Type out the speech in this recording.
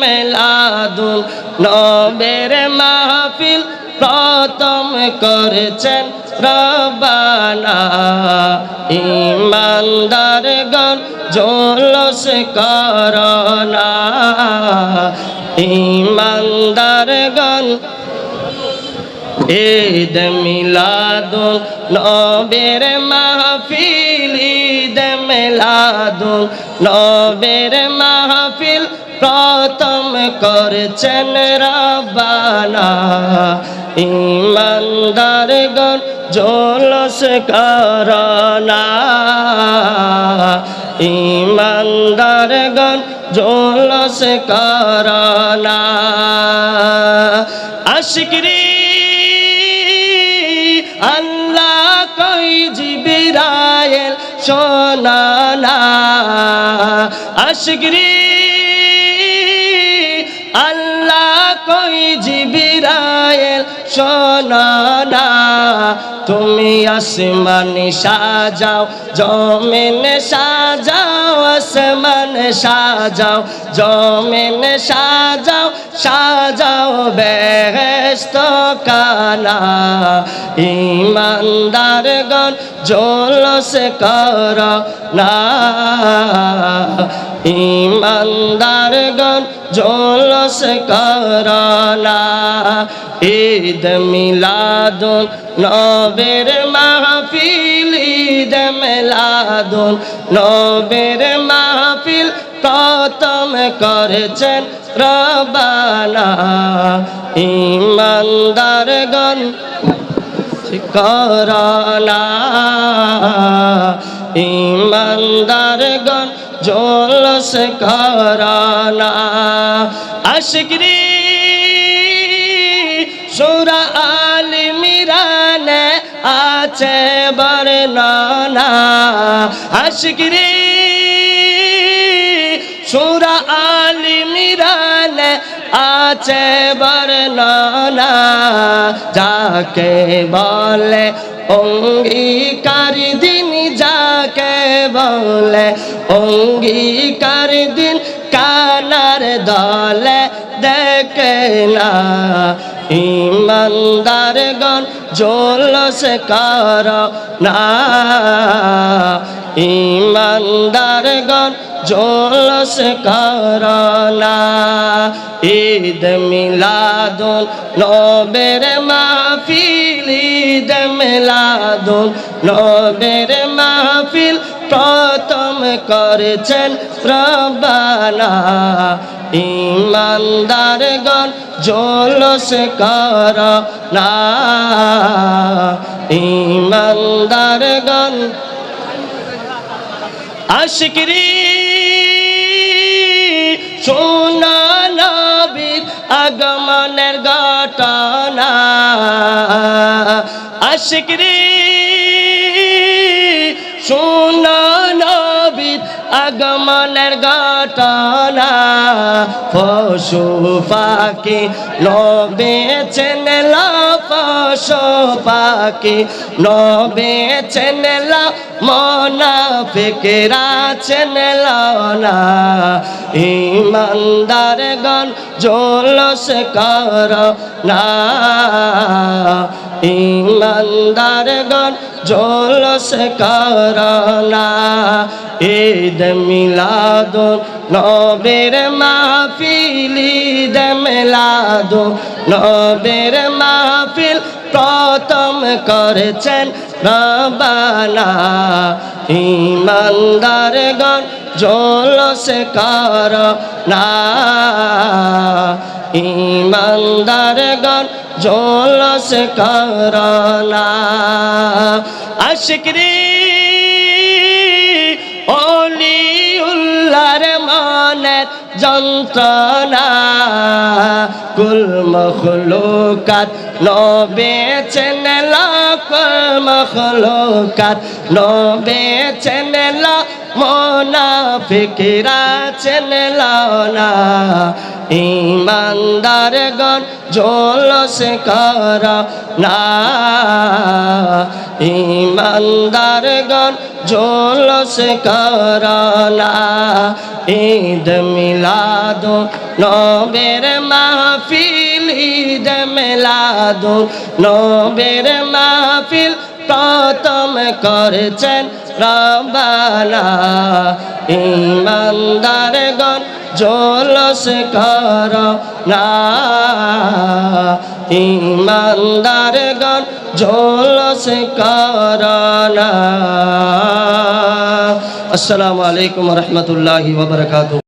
মেলাদুল নবের মাহফিল প্রথম করেছেন রবানা। ইমানদারগণ জলস করনা। ইমানদারগণ ঈদ মিলাদুল নবের মাহফিল, ঈদ মিলাদুল নবের মাহফিল প্রথম করছেন রব্বানা। ইমানদারগণ জলস করনা। ইমানদার ইমানদারগণ জলস করনা। আশিকরি আল্লাহ কই জিবিরায়েল সোনানা আশিকরি জিবিরায়েল সোনানা তুমি আসমান সাজাও জমিন সাজাও আসমান। সাজাও জমিন সাজাও সাজাও বেহেস্ত কানা ইমানদারগণ জলস কর না। ইমানদারগণ জলস কর না। ঈদ মিলাদুন নবের মাহফিল ঈদ মিলাদুন নবের মাহফিল প্রথম করেছেন রবানা ইমানদারগণ করনা। ইমানদারগণ জলস করনা। আশিকরি আছে বর্ণনা আশিকরি সুরা আলি মিরানে আছে বর্ণনা যাকে বলে অঙ্গীকার দিন, যাকে বলে অঙ্গীকার দিন, কানার দলে দেখে না। ইমানদারগণ জলস কর না। ইমানদারগণ জলস কর না। ঈদ মিলাদুল নবের মাহফিল, ঈদ মিলাদুল নবের মাহফিল প্রথম করেছেন রবানা ইমানদারগণ জলস কর না ইমানদারগণ আশিকরি সোনা নবীর আগমনের ঘটনা। আশিকরি আগমনের ঘটনা, পশু পাখি নবেছেন পশু পাখি নবেছেন মনাফিকেরা চেনল না। ইমানদারগণ জলস কর না। ইমানদার ইমানদারগণ জলস কর না ঈদ মিলাদুন, নবের মাহফিল, ঈদ মিলাদুন, নবের মাহফিল প্রথম করেছেন রবানা। ইমানদারগণ জলস কর না ইমানদারগণ জলস কর না। আশিকরি অলি উল্লার মনের যন্ত্রণা। কুল মখলুকাত নবেছেন কুল মখলুকাত। নবেছেন মোনাফিকিরা চেনল না। ইমানদারগণ জলস কর না। ইমানদারগণ জোলস করনা ঈদ মিলাদ, নবের মাহফিল, ঈদ মিলাদ, নবের মাহফিল প্রথম করছেন রবানা ইমানদারগণ জলস কর না। ইমানদারগণ জলস কর না। আসসালামু আলাইকুম রহমতুল্লাহি ওবরকাতুহ